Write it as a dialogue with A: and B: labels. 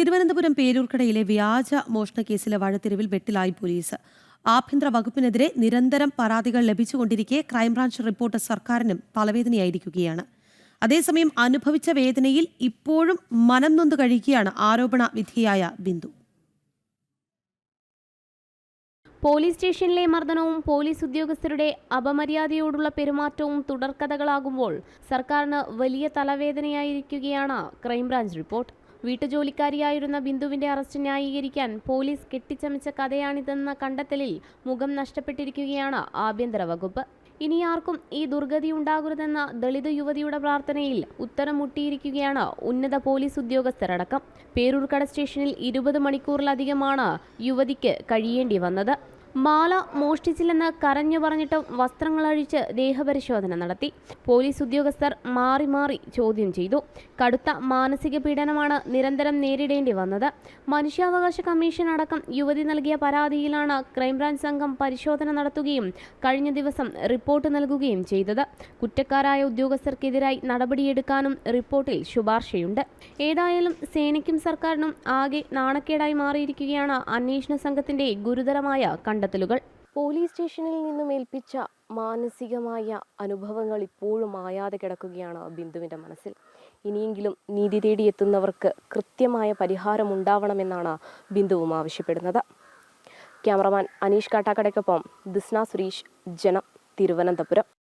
A: തിരുവനന്തപുരം പേരൂർക്കടയിലെ വ്യാജ മോഷണ കേസിലെ വഴത്തിരിവിൽ വെട്ടിലായി പോലീസ്. ആഭ്യന്തര വകുപ്പിനെതിരെ നിരന്തരം പരാതികൾ ലഭിച്ചുകൊണ്ടിരിക്കെ ക്രൈംബ്രാഞ്ച് റിപ്പോർട്ട് സർക്കാരിനും തലവേദനയായിരിക്കുകയാണ്. അതേസമയം അനുഭവിച്ച വേദനയിൽ ഇപ്പോഴും മനം നൊന്ത് കഴിക്കുകയാണ് ആരോപണ വിധിയായ ബിന്ദു.
B: പോലീസ് സ്റ്റേഷനിലെ മർദ്ദനവും പോലീസ് ഉദ്യോഗസ്ഥരുടെ അപമര്യാദയോടുള്ള പെരുമാറ്റവും തുടർക്കഥകളാകുമ്പോൾ സർക്കാരിന് വലിയ തലവേദനയായിരിക്കുകയാണ് ക്രൈംബ്രാഞ്ച് റിപ്പോർട്ട്. വീട്ടുജോലിക്കാരിയായിരുന്ന ബിന്ദുവിന്റെ അറസ്റ്റ് ന്യായീകരിക്കാൻ പോലീസ് കെട്ടിച്ചമച്ച കഥയാണിതെന്ന കണ്ടെത്തലിൽ മുഖം നഷ്ടപ്പെട്ടിരിക്കുകയാണ് ആഭ്യന്തര വകുപ്പ്. ഇനി ആർക്കും ഈ ദുർഗതി ഉണ്ടാകരുതെന്ന ദളിത് യുവതിയുടെ പ്രാർത്ഥനയിൽ ഉത്തരം മുട്ടിയിരിക്കുകയാണ് ഉന്നത പോലീസ് ഉദ്യോഗസ്ഥരടക്കം. പേരൂർക്കട സ്റ്റേഷനിൽ ഇരുപത് മണിക്കൂറിലധികമാണ് യുവതിക്ക് കഴിയേണ്ടി വന്നത്. മാല മോഷ്ടിച്ചില്ലെന്ന് കരഞ്ഞു പറഞ്ഞിട്ടും വസ്ത്രങ്ങൾ അഴിച്ച് ദേഹപരിശോധന നടത്തി. പോലീസ് ഉദ്യോഗസ്ഥർ മാറി മാറി ചോദ്യം ചെയ്തു. കടുത്ത മാനസിക പീഡനമാണ് നിരന്തരം നേരിടേണ്ടി വന്നത്. മനുഷ്യാവകാശ കമ്മീഷൻ അടക്കം യുവതി നൽകിയ പരാതിയിലാണ് ക്രൈംബ്രാഞ്ച് സംഘം പരിശോധന നടത്തുകയും കഴിഞ്ഞ ദിവസം റിപ്പോർട്ട് നൽകുകയും ചെയ്തത്. കുറ്റക്കാരായ ഉദ്യോഗസ്ഥർക്കെതിരായി നടപടിയെടുക്കാനും റിപ്പോർട്ടിൽ ശുപാർശയുണ്ട്. ഏതായാലും സേനയ്ക്കും സർക്കാരിനും ആകെ നാണക്കേടായി മാറിയിരിക്കുകയാണ് അന്വേഷണ സംഘത്തിന്റെ ഗുരുതരമായ കണ്ടെത്തലുകൾ. പോലീസ് സ്റ്റേഷനിൽ നിന്നും ഏൽപ്പിച്ച മാനസികമായ അനുഭവങ്ങൾ ഇപ്പോഴും ആയാതെ കിടക്കുകയാണ് ബിന്ദുവിന്റെ മനസ്സിൽ. ഇനിയെങ്കിലും നീതി തേടിയെത്തുന്നവർക്ക് കൃത്യമായ പരിഹാരം ഉണ്ടാവണമെന്നാണ് ബിന്ദുവും ആവശ്യപ്പെടുന്നത്. ക്യാമറമാൻ അനീഷ് കാട്ടാക്കടയ്ക്കൊപ്പം ദിസ്ന സുരീഷ് ജനം തിരുവനന്തപുരം.